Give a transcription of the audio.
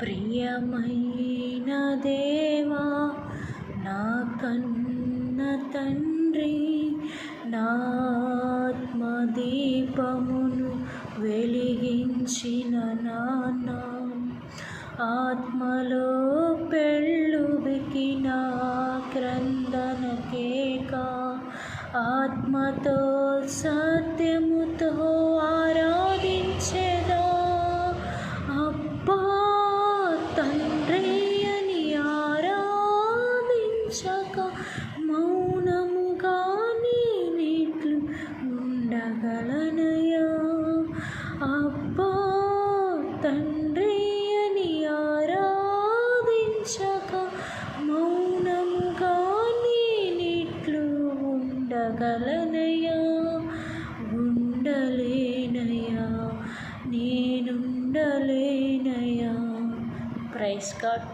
ప్రియమైన దేవా నా కన్న తండ్రి నాత్మదీపమును వెలిగించిన నాన్న ఆత్మలో పెళ్ళుబికిన క్రందన కేక ఆత్మతో సత్యముతో ఆరా మౌనముగా నేనిట్లు ఉండగలనయా అబ్బా తండ్రి అని ఆరాధించక మౌనముగా నేనిట్లు ఉండగలనయా ఉండలేనయా నేనుండలేనయా ప్రైస్ గాడ్.